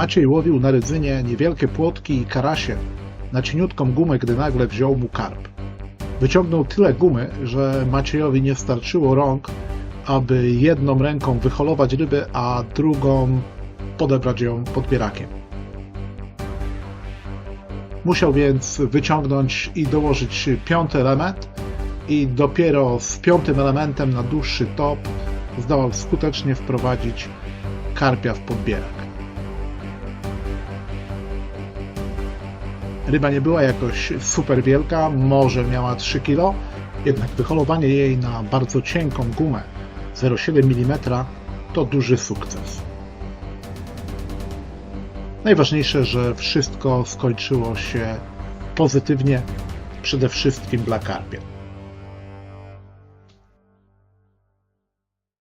Maciej łowił na rydzynie niewielkie płotki i karasie na cieniutką gumę, gdy nagle wziął mu karp. Wyciągnął tyle gumy, że Maciejowi nie starczyło rąk, aby jedną ręką wyholować rybę, a drugą podebrać ją podbierakiem. Musiał więc wyciągnąć i dołożyć piąty element i dopiero z piątym elementem na dłuższy top zdołał skutecznie wprowadzić karpia w podbierak. Ryba nie była jakoś super wielka, może miała 3 kg, jednak wyholowanie jej na bardzo cienką gumę 0,7 mm to duży sukces. Najważniejsze, że wszystko skończyło się pozytywnie, przede wszystkim dla karpia.